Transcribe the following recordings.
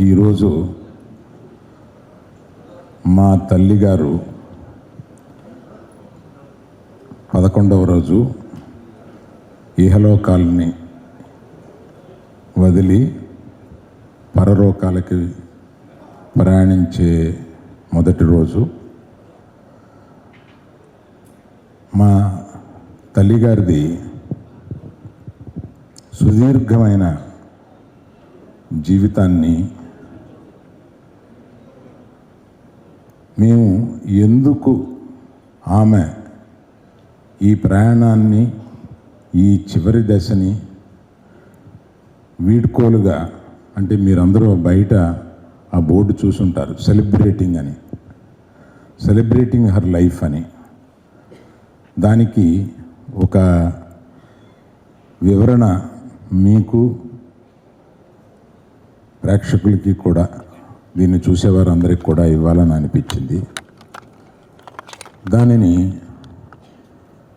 ఈరోజు మా తల్లిగారు పదకొండవ రోజు ఇహలోకాలని వదిలి పరలోకాలకి ప్రయాణించే మొదటి రోజు. మా తల్లిగారిది సుదీర్ఘమైన జీవితాన్ని మేము ఎందుకు ఆమె ఈ ప్రయాణాన్ని ఈ చివరి దశని వీడ్కోలుగా అంటే మీరందరూ బయట ఆ బోర్డు చూసుంటారు సెలబ్రేటింగ్ అని. సెలబ్రేటింగ్ హర్ లైఫ్ అని. దానికి ఒక వివరణ మీకు ప్రేక్షకులకి కూడా దీన్ని చూసేవారందరికీ కూడా ఇవ్వాలని అనిపించింది. దానిని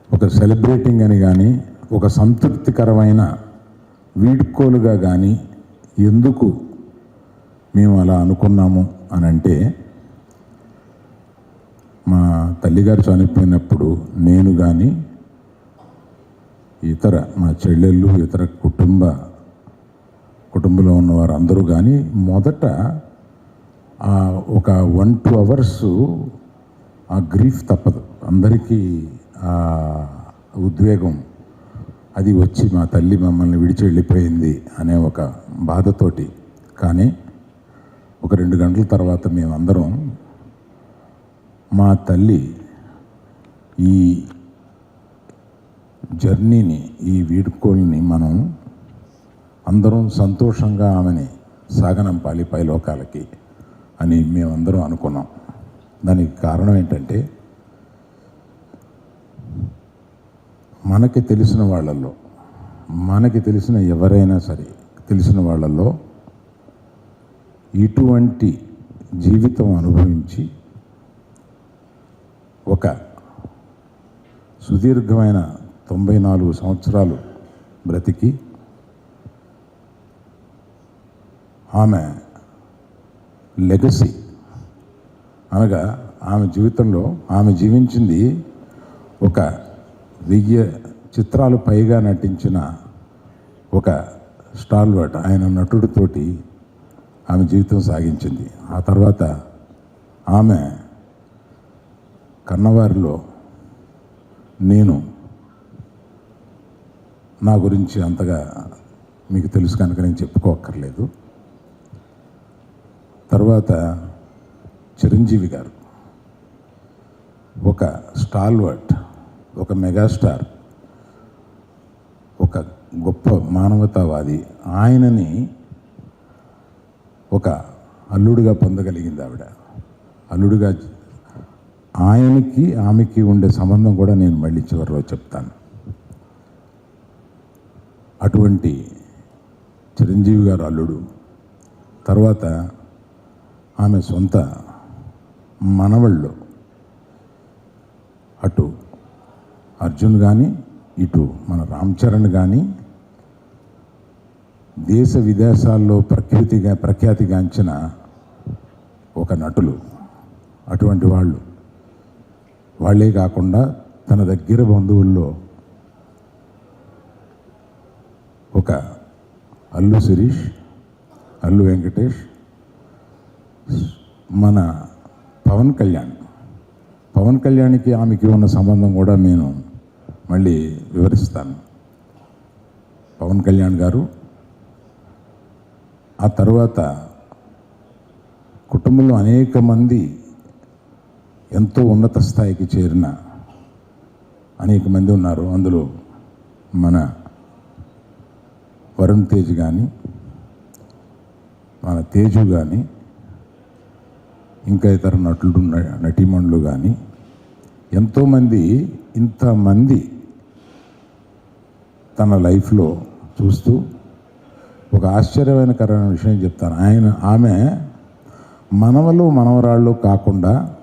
ఒక సెలబ్రేటింగ్ అని కానీ ఒక సంతృప్తికరమైన వీడ్కోలుగా కానీ ఎందుకు మేము అలా అనుకున్నాము అని అంటే మా తల్లిగారు చనిపోయినప్పుడు నేను కానీ ఇతర మా చెల్లెళ్ళు ఇతర కుటుంబ కుటుంబంలో ఉన్న వారందరూ కానీ మొదట ఒక వన్ టూ అవర్స్ ఆ గ్రీఫ్ తప్పదు. అందరికీ ఆ ఉద్వేగం. అది వచ్చి మా తల్లి మమ్మల్ని విడిచి వెళ్ళిపోయింది అనే ఒక బాధతోటి. కానీ ఒక రెండు గంటల తర్వాత మేమందరం మా తల్లి ఈ జర్నీని ఈ వీడుకోల్ని మనం అందరం సంతోషంగా ఆమెని సాగనంపాలి పైలోకాలకి. అని మేమందరం అనుకున్నాం. దానికి కారణం ఏంటంటే మనకి తెలిసిన వాళ్ళల్లో మనకి తెలిసిన ఎవరైనా సరే తెలిసిన వాళ్ళల్లో ఇటువంటి జీవితం అనుభవించి ఒక సుదీర్ఘమైన తొంభై నాలుగు సంవత్సరాలు బ్రతికి ఆమె లెగసీ. అనగా ఆమె జీవితంలో ఆమె జీవించింది ఒక వెయ్యి చిత్రాలు పైగా నటించిన ఒక స్టాల్వర్ట్ ఆయన నటుడితోటి ఆమె జీవితం సాగించింది. ఆ తర్వాత ఆమె కన్నవారిలో నేను నా గురించి అంతగా మీకు తెలుసు కనుక నేను చెప్పుకోక్కర్లేదు. తర్వాత చిరంజీవి గారు. ఒక స్టాల్వర్ట్ ఒక మెగాస్టార్ ఒక గొప్ప మానవతావాది. ఆయనని ఒక అల్లుడుగా పొందగలిగింది ఆవిడ. అల్లుడుగా ఆయనకి ఆమెకి ఉండే సంబంధం కూడా నేను మళ్ళీ చివరిలో చెప్తాను. అటువంటి చిరంజీవి గారు అల్లుడు. తర్వాత ఆమె సొంత మనవళ్ళు. అటు అర్జున్ కానీ ఇటు మన రామ్ చరణ్ కానీ దేశ విదేశాల్లో ప్రఖ్యాతిగా ప్రఖ్యాతిగాంచిన ఒక నటులు. అటువంటి వాళ్ళు. వాళ్ళే కాకుండా తన దగ్గర బంధువుల్లో ఒక అల్లు శిరీష్ అల్లు వెంకటేష్ మన పవన్ కళ్యాణ్. పవన్ కళ్యాణ్కి ఆమెకి ఉన్న సంబంధం కూడా నేను మళ్ళీ వివరిస్తాను. పవన్ కళ్యాణ్ గారు ఆ తర్వాత కుటుంబంలో అనేక మంది ఎంతో ఉన్నత స్థాయికి చేరిన అనేక మంది ఉన్నారు. అందులో మన వరుణ్ తేజ్ కానీ మన తేజు కానీ ఇంకా ఇతర నటులు నటీమణులు కానీ ఎంతోమంది ఇంతమంది తన లైఫ్లో చూస్తూ ఒక ఆశ్చర్యమైనకరమైన విషయం చెప్తాను. ఆయన ఆమె మనవలు మనవరాళ్ళు కాకుండా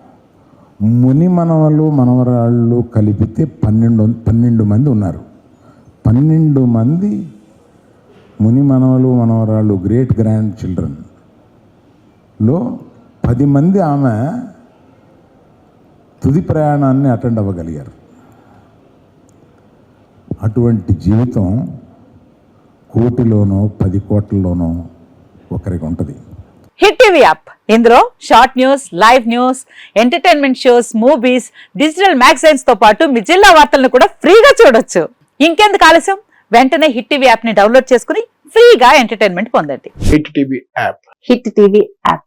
ముని మనవలు మనవరాళ్ళు కలిపితే పన్నెండు పన్నెండు మంది ఉన్నారు. పన్నెండు మంది ముని మనవలు మనవరాళ్ళు గ్రేట్ గ్రాండ్ చిల్డ్రన్లో పది మంది ఆమె తుది ప్రయాణాన్ని అటెండ్ అవ్వగలిగారు. అటువంటి జీవితం కోటిలోనో పది కోట్లలోనో ఒకరికి ఉంటుంది. Hit TV app. ఇందులో short news live news entertainment shows movies digital మ్యాగజైన్స్తో పాటు మీ జిల్లా వార్తలను కూడా ఫ్రీగా చూడొచ్చు. ఇంకెందుకు ఆలస్యం? వెంటనే హిట్ టీవీ యాప్ని డౌన్లోడ్ చేసుకుని ఫ్రీగా ఎంటర్టైన్మెంట్ పొందండి. Hit TV app. Hit TV app.